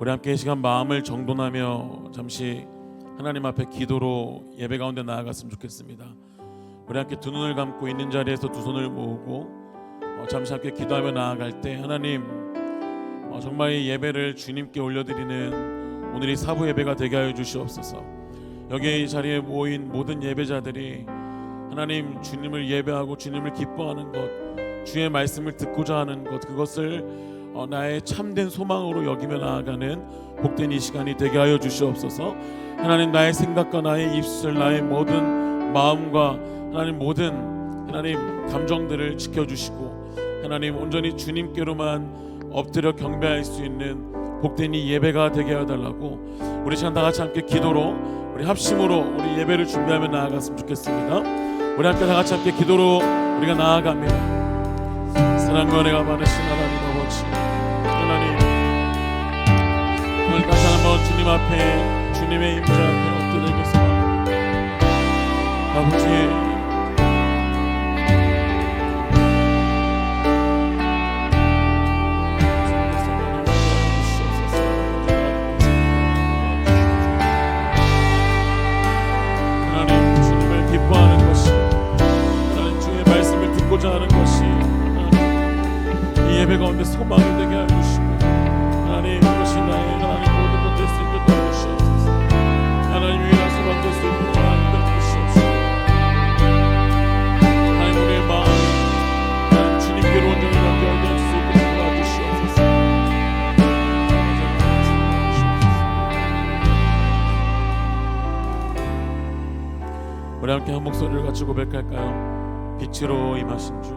우리 함께 이 시간 마음을 정돈하며 잠시 하나님 앞에 기도로 예배 가운데 나아갔으면 좋겠습니다. 우리 함께 두 눈을 감고 있는 자리에서 두 손을 모으고 어, 잠시 함께 기도하며 나아갈 때 하나님 어, 정말 이 예배를 주님께 올려드리는 오늘이 사부 예배가 되게 하여 주시옵소서. 여기 이 자리에 모인 모든 예배자들이 하나님 주님을 예배하고 주님을 기뻐하는 것, 주의 말씀을 듣고자 하는 것 그것을 어, 나의 참된 소망으로 여기며 나아가는 복된 이 시간이 되게 하여 주시옵소서. 하나님 나의 생각과 나의 입술, 나의 모든 마음과 하나님 모든 하나님 감정들을 지켜주시고 하나님 온전히 주님께로만 엎드려 경배할 수 있는 복된 이 예배가 되게 해달라고 우리 시간 다 같이 함께 기도로 우리 합심으로 우리 예배를 준비하며 나아갔으면 좋겠습니다. 우리 함께 다 같이 함께 기도로 우리가 나아갑니다. 사랑과 은혜가 많으신 하나님 아버지 하나님 오늘 다시 한번 주님 앞에 주님의 임재 앞에 엎드리겠습니다. 아버지 예배 가운데 소망이 되게 하여 같이 고백할까요? 빛으로 임하신 주.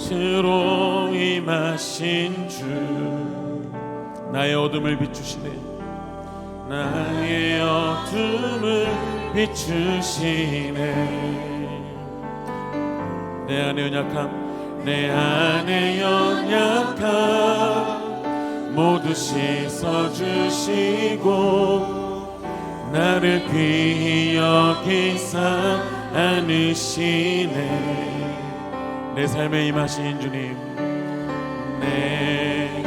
빛으로 임하신 주. 나의 어둠을 비추시네. 나의 어둠을 비추시네. 내 안의 연약함 내 안의 연약함 모두 씻어주시고 나를 여기사 안으시네. 내 삶에 임하신 주님 내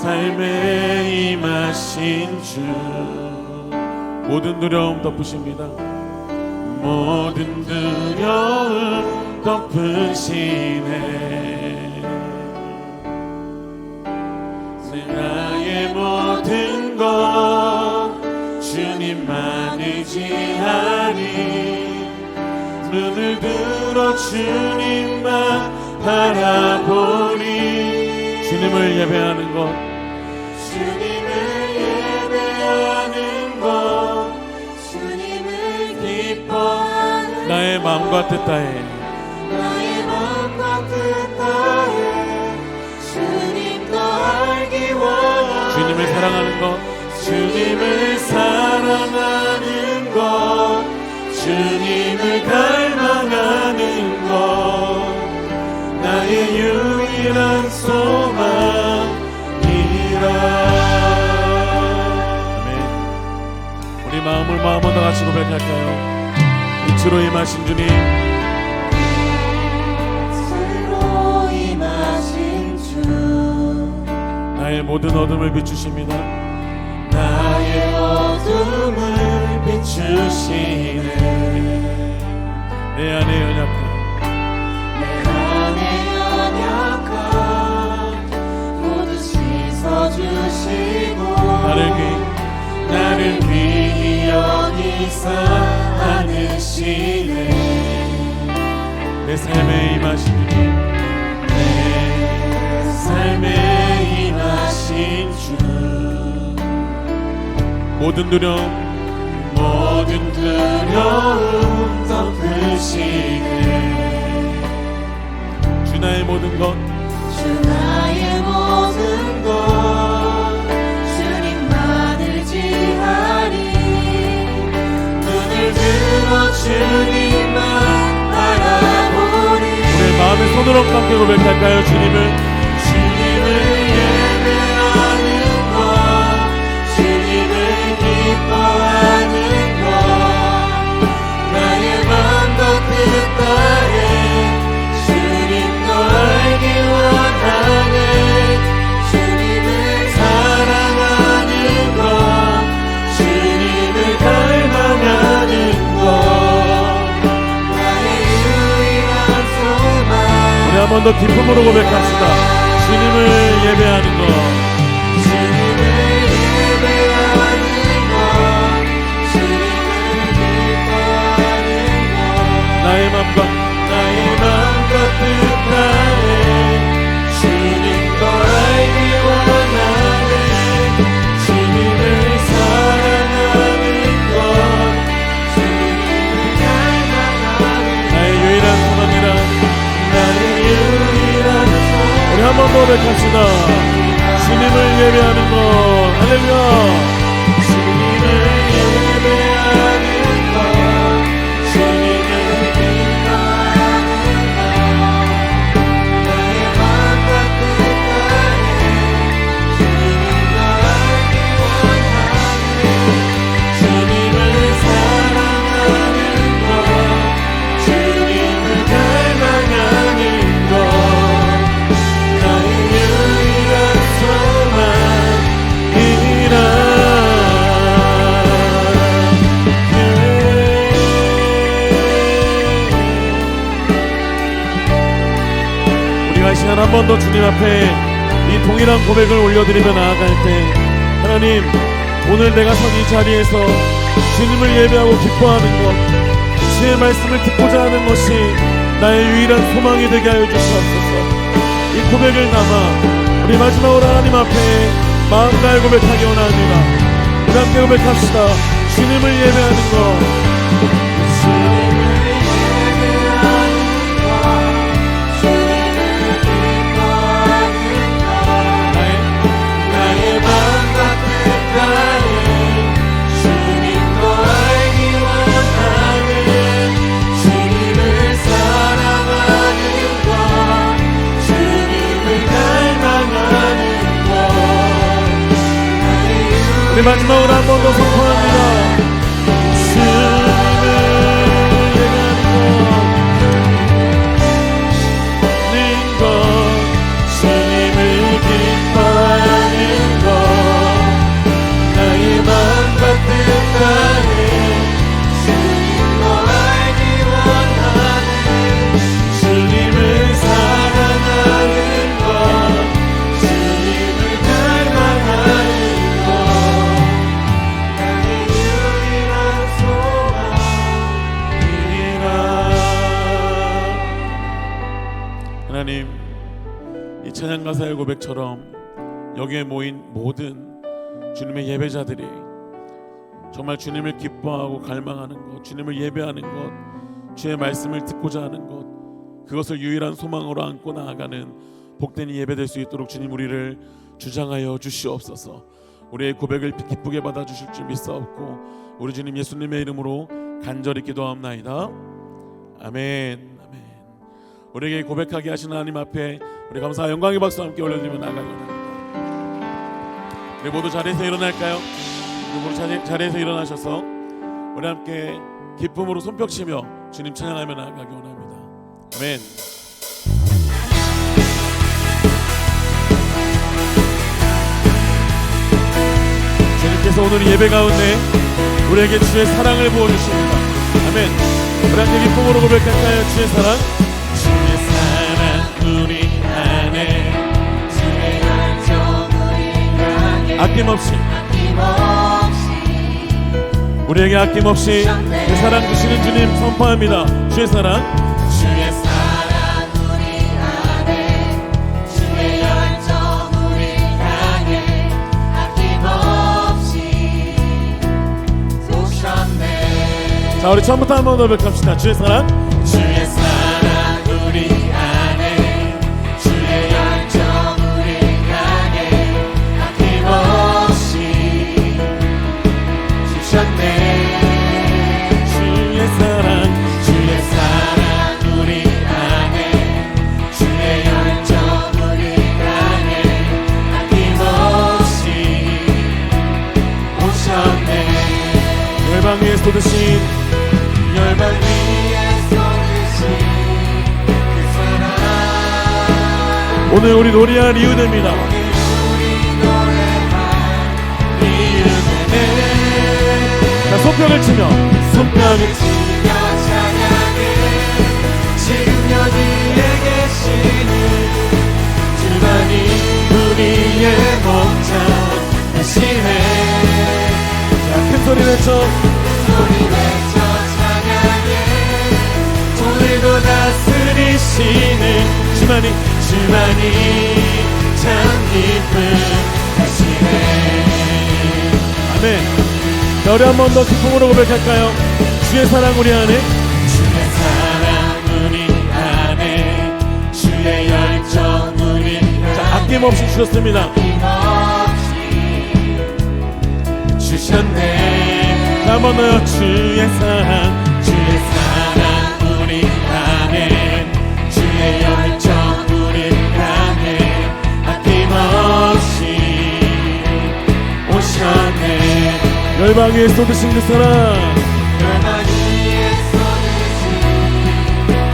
삶에 임하신 주. 모든 두려움 덮으십니다. 모든 두려움 덮으시네. 나의 모든 것 주님만 의지하니 눈을 들어 주님만 바라보니 주님을 예배하는 것. 주님을 예배하는 것. 주님을 기뻐하는 나의 마음과 마음과 뜻하에. 주님도 알기 원하네. 주님을 사랑하는 것. 주님을 사랑 하는 것 주님을 갈망하는 것 나의 유일한 소망이라 아멘. 우리 마음을 마음으로 다 같이 고백할까요? 빛으로 임하신 주님 나의 모든 어둠을 비추십니다 비추시네. 내 안의 연약함. 내 안의 연약함. 모두 씻어주시고 나를 귀 나를 귀히 여기사 안으시네. 내 삶에 주님. 내 삶에 임하신 주. 모든 두려움 모든 두려움 덮으시네. 주 나의 모든 것. 주 나의 모든 것. 주님만 의지하리 눈을 들어 주님만 바라보리 우리의 마음의 손으로 함께 고백할까요 주님을 번 더 기쁨으로 고백합시다. 주님을 예배하는 고백합시다. 주님을 예배하는 것. 할렐루야. 번 더 주님 앞에 이 동일한 고백을 올려드리며 나아갈 때 하나님 오늘 내가 선 이 자리에서 주님을 예배하고 기뻐하는 것 주의 말씀을 듣고자 하는 것이 나의 유일한 소망이 되게 하여 주시옵소서. 이 고백을 담아 우리 마지막으로 하나님 앞에 마음 다해 고백하기 원합니다. 우리 함께 고백합시다. 주님을 예배하는 것 나의 우리 마 가사의 고백처럼 여기에 모인 모든 주님의 예배자들이 정말 주님을 기뻐하고 갈망하는 것, 주님을 예배하는 것, 주의 말씀을 듣고자 하는 것, 그것을 유일한 소망으로 안고 나아가는 복된 이 예배될 수 있도록 주님 우리를 주장하여 주시옵소서. 우리의 고백을 기쁘게 받아 주실 줄 믿사옵고 우리 주님 예수님의 이름으로 간절히 기도하옵나이다. 아멘. 아멘. 우리에게 고백하게 하신 하나님 앞에 우리 감사와 영광의 박수 함께 올려드리며 나아가기 원합니다. 우리 모두 자리에서 일어날까요? 우리 모두 자리, 자리에서 일어나셔서 우리 함께 기쁨으로 손뼉 치며 주님 찬양하며 나아가기 원합니다. 아멘. 주님께서 오늘 예배 가운데 우리에게 주의 사랑을 부어주십니다. 아멘. 우리 함께 기쁨으로 고백할까요? 주의 사랑. 향해 아낌없이 우리에게 아낌없이 그 사랑 주시는 주님 선포합니다. 주의 사랑. 주의 사랑 우리 안에 주의 열정 우리 향해 아낌없이 쏘셨네 자 우리 처음부터 한 번 더 고백합시다. 주의 사랑. 주의 사랑 쏟으신 열반 위에 쏟으신 그 사랑. 오늘 우리 노래할 이유됩니다. 자 손뼉을 치며. 손뼉을 치며 찬양해. 지금 여기에 계시는 주만이 우리의 목자 대신해 큰 소리 외쳐. 다스리시는 주만이 주만이 참 기쁘시네. 아멘. 자 우리 한번 더 기쁨으로 고백할까요? 주의 사랑 우리 안에. 주의 사랑 우리 안에. 주의 열정 우리 자 아낌없이 주셨습니다. 없이 주셨네. 자한번 더요. 주의 사랑. 주의 열방 위에 쏟으신 그 사랑.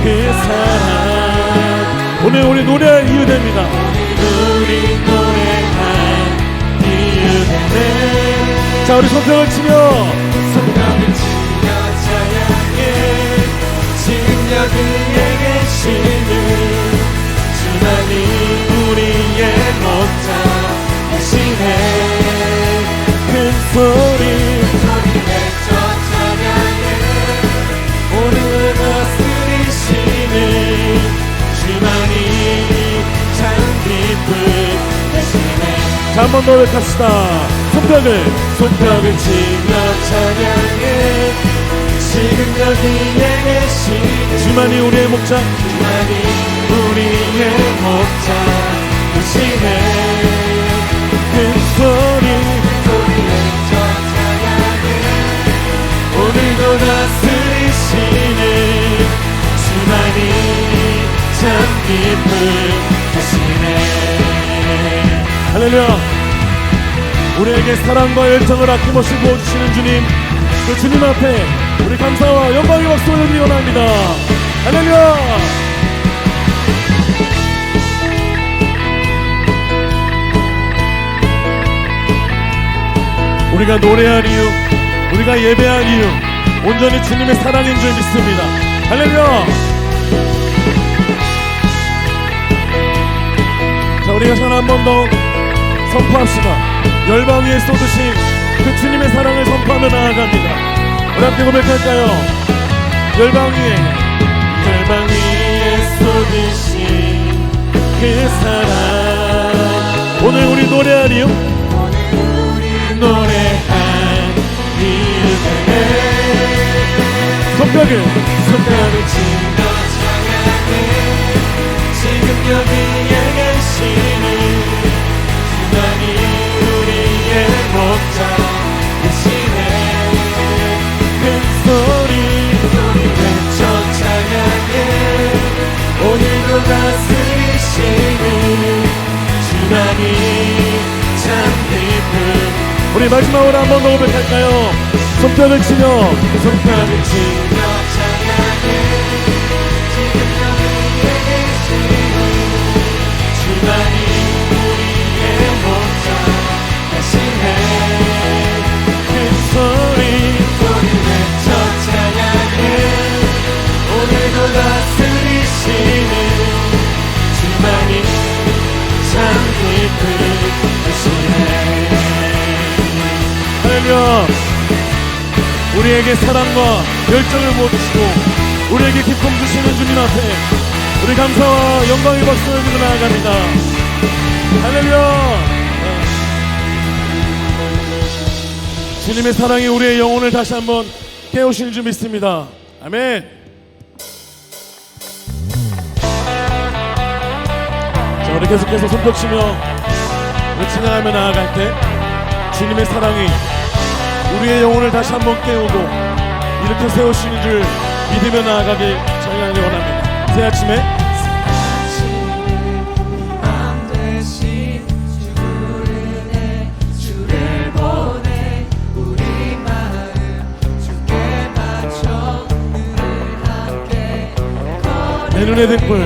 그 사랑. 오늘 우리 노래할 이유 됩니다. 우리 노래한 이유 되네 자 우리 손뼉을 치며 성령을 치며 찬양해. 지금 여기에 계시는 주나님 우리의 목자 되시네. 큰 소리 한번더 외갑시다. 손뼉을. 손뼉을 치며 찬양해. 지금 여기에 계시는 주만이 우리의 목자 주만이 우리의 목자 되시네. 큰 소리. 소리 외쳐 찬양해. 오늘도 다스리시는 주만이 참 기쁘시네 할렐루야. 우리에게 사랑과 열정을 아낌없이 부어주시는 주님 그 주님 앞에 우리 감사와 영광의 박수 올리기 원합니다. 할렐루야. 우리가 노래할 이유 우리가 예배할 이유 온전히 주님의 사랑인 줄 믿습니다. 할렐루야. 자 우리가 전한번 더 선포합시다 열방 위에 쏟으신 그 주님의 사랑을 선포하며 나아갑니다. 우리 함께 고백할까요? 열방 위에. 열방 위에 쏟으신 그 사랑. 오늘 우리 노래할 이유 노래한 이유는 손뼉을 손뼉을 치며 찬양해 지금 여기에 계시 우리 마지막으로 한 번 더 고백할까요? 손뼉을 치며 손뼉을 치며. 찬양해 큰 소리 소리 외쳐 찬양해 할렐루야 우리에게 사랑과 열정을 부어주시고 우리에게 기쁨 주시는 주님 앞에 우리 감사와 영광의 박수를 들고 나아갑니다. 할렐루야! 주님의 사랑이 우리의 영혼을 다시 한번 깨우실 줄 믿습니다. 아멘! 자 우리 계속해서 손뼉 치며 우리 찬양하며 나아갈 때 주님의 사랑이 우리의 영혼을 다시 한번 깨우고 이렇게 세우시는 줄 믿으며 나아가길 저희가 원합니다. 새 아침에 내 눈에 등불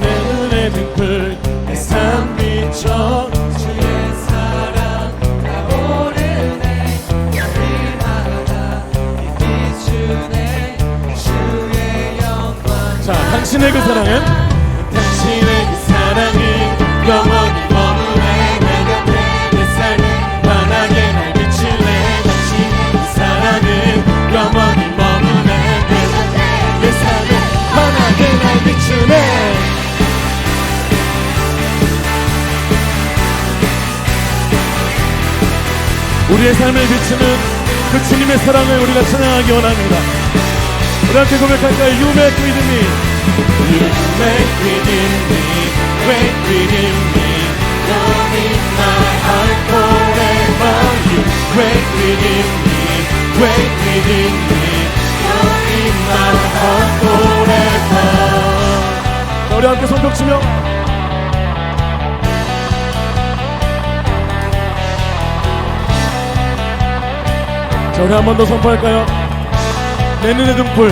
내 눈에 등불 내 삶 비춰 당신의 그 사랑은? 당신의 그 사랑은 영원히 머물래 내 곁에 내 삶을 환하게 날 비칠래. 당신의 그 사랑은 영원히 머물래 내 곁에 내 삶을 환하게 날 비추네 우리의 삶에 비추는 그 주님의 사랑을 우리가 찬양하기 원합니다. 우리한테 고백할까요? You make with me You make within me, wait within me. You're in my heart forever. You wait within me, wait within me. You're in my heart forever. 자, 우리 함께 손뼉 치며 자, 우리 한 번 더 선포할까요? 내 눈의 등불,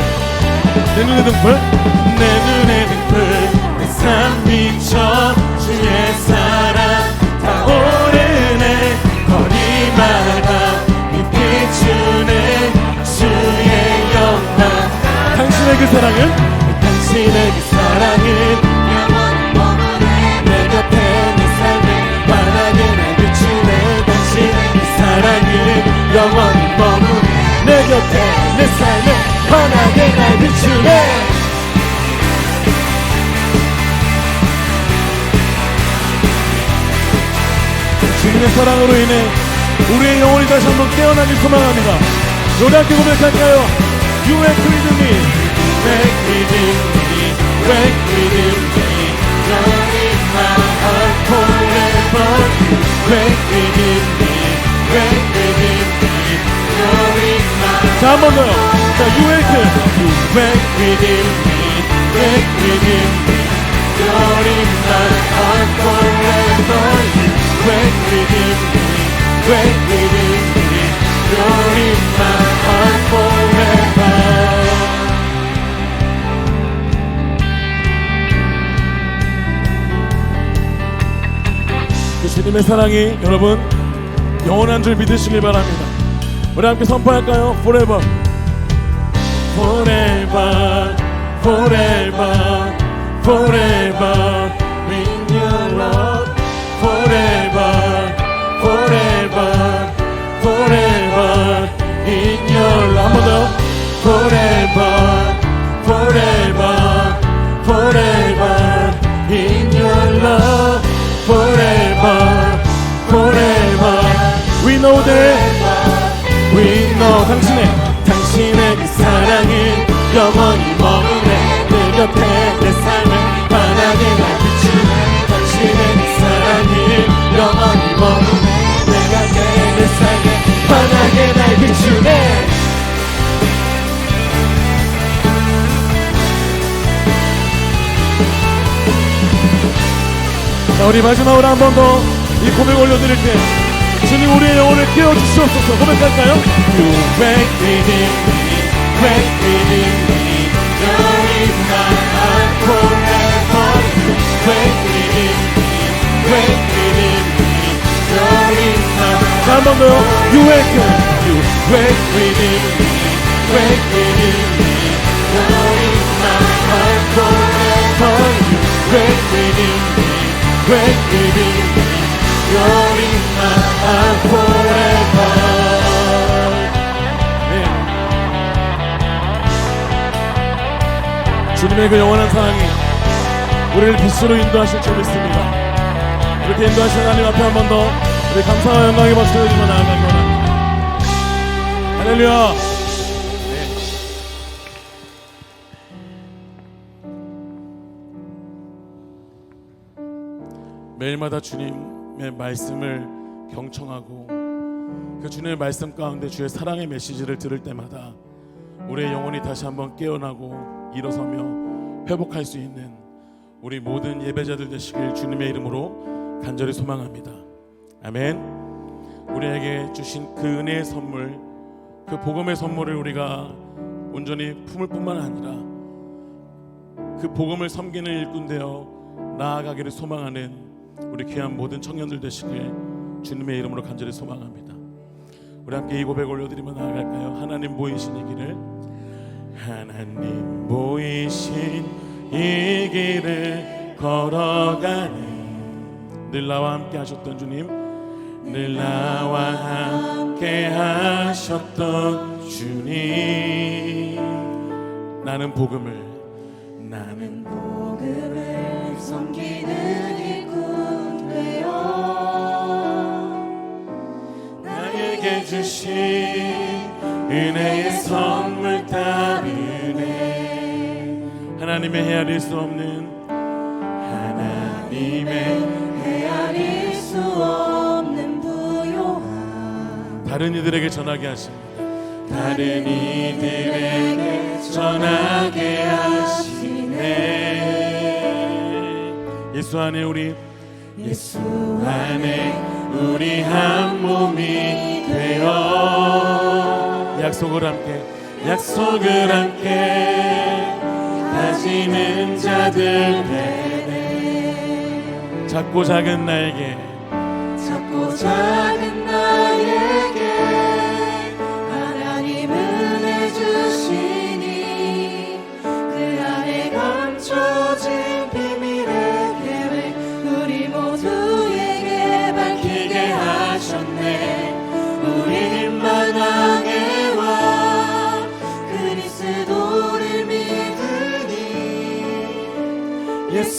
내 눈의 등불, 내 눈에 등불. 내삶 비춰 주의 사랑 타오르네 거리마다 이 비추네 주의 영광. 당신의 그 사랑은? 당신의 그 사랑은? 내내그 영원히 머무네. 내 곁에 내 삶을 환하게 날 비추네 주님의 사랑으로 인해 우리의 영혼이 다시 한번 깨어나길 소망합니다. 노래 함께 고백할까요? You make with me. Within me, within me You're in my heart forever within me, within me 자, 한 번 더요. 자, You make. Wake within me, wake within me in my heart forever Wake within me, wake within me my heart forever 그 주님의 사랑이 여러분 영원한 줄 믿으시길 바랍니다. 우리 함께 선포할까요? Forever. Forever, forever, forever in your love. Forever, forever, forever in your love. 한번 더요. Forever, 영원히 머무네 내 곁에 내 삶을 환하게 날 비추네. 당신의 그 사랑은 영원히 머무네 내 곁에 내 삶을 환하게 날 비추네. 자, 우리 마지막으로 한 번 더 이 고백 올려드릴 때 주님 우리의 영혼을 깨워주시옵소서. 고백할까요? You within me, within me 한 번 더요 You wake You wake me, wake within me. You're in my heart forever. You wake me, wake within me. You're in my heart forever. 네. 주님의 그 영원한 사랑이 우리를 빛으로 인도하실 줄 믿습니다 이렇게 인도하신 하나님 앞에 한 번 더 우리 감사와 영광의 박수를 주며 나아가기 원합니다 할렐루야. 매일마다 주님의 말씀을 경청하고 그 주님의 말씀 가운데 주의 사랑의 메시지를 들을 때마다 우리의 영혼이 다시 한번 깨어나고 일어서며 회복할 수 있는 우리 모든 예배자들 되시길 주님의 이름으로 간절히 소망합니다. 아멘. 우리에게 주신 그 은혜의 선물, 그 복음의 선물을 우리가 온전히 품을 뿐만 아니라 그 복음을 섬기는 일꾼 되어 나아가기를 소망하는 우리 귀한 모든 청년들 되시길 주님의 이름으로 간절히 소망합니다. 우리 함께 이 고백 올려드리며 나아갈까요? 하나님 보이신 이 길을 하나님 보이신 이 길을 걸어가는 늘 나와 함께 하셨던 주님 늘 나와 함께 하셨던 주님. 나는 복음을 나는 복음을 섬기는 일꾼 되어 나에게 주신 은혜의 선물 따르네. 하나님의 헤아릴 수 없는 하나님의 다른 이들에게 전하게 하십니다. 다른 이들에게 전하게 하시네. 예수 안에 우리 예수 안에 우리 한 몸이 되어 약속을 함께 약속을 함께 가지는 자들에게 작고 작은 나에게 작고 작은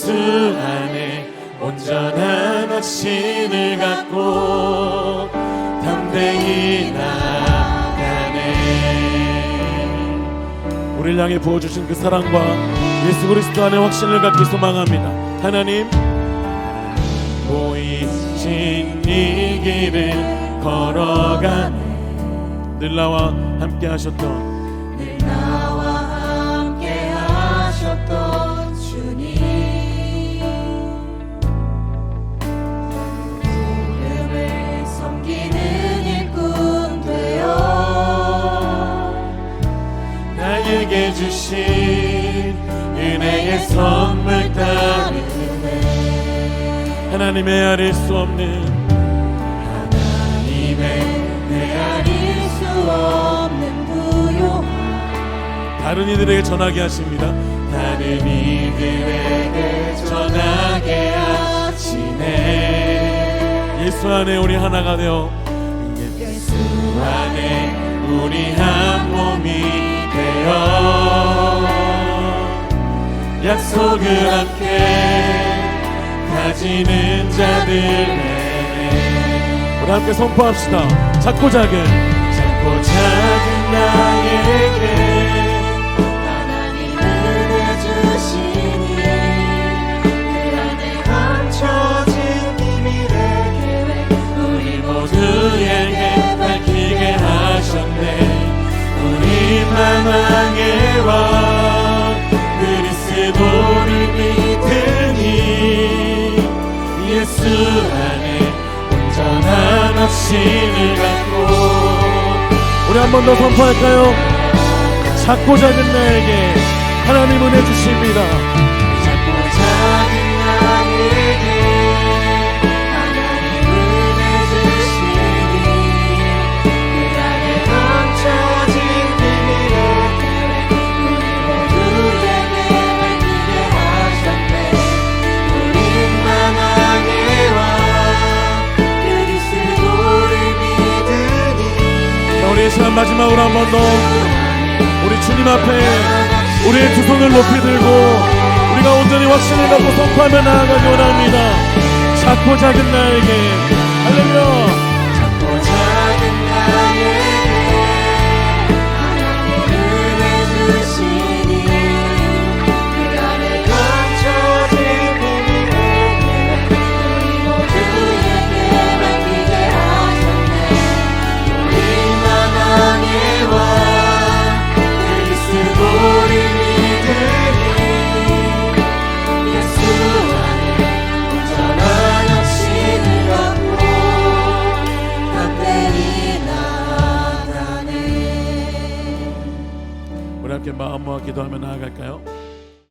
예수 안에 온전한 확신을 갖고 담대히 나아가네. 우리를 향해 부어주신 그 사랑과 예수 그리스도 안에 확신을 갖기 소망합니다. 하나님 보이신 이 길을 걸어가네. 늘 나와 함께 하셨던 주신 은혜의 선물 따르네. 하나님의 아릴 수 없는 하나님의 헤아릴 수 없는 부요함. 다른 이들에게 전하게 하십니다. 다른 이들에게 전하게 하시네. 예수 안에 우리 하나가 되어 예수 안에 우리 한 몸이 되어 약속을 함께 가지는 자들에게 우리 함께 선포합시다. 작고 작은. 작고 작은 나에게 그 모두에게 밝히게 하셨네 예수 안에 온전한 확신을 갖고 우리 한 번 더 선포할까요? 작고 작은 나에게 하나님 은혜 주십니다 시간 마지막으로 한 번 더 우리 주님 앞에 우리의 두 손을 높이 들고 우리가 온전히 확신을 갖고 선포하며 나아가기 원합니다. 작고 작은 나에게. 할렐루야 마음 모아 기도하며 나아갈까요?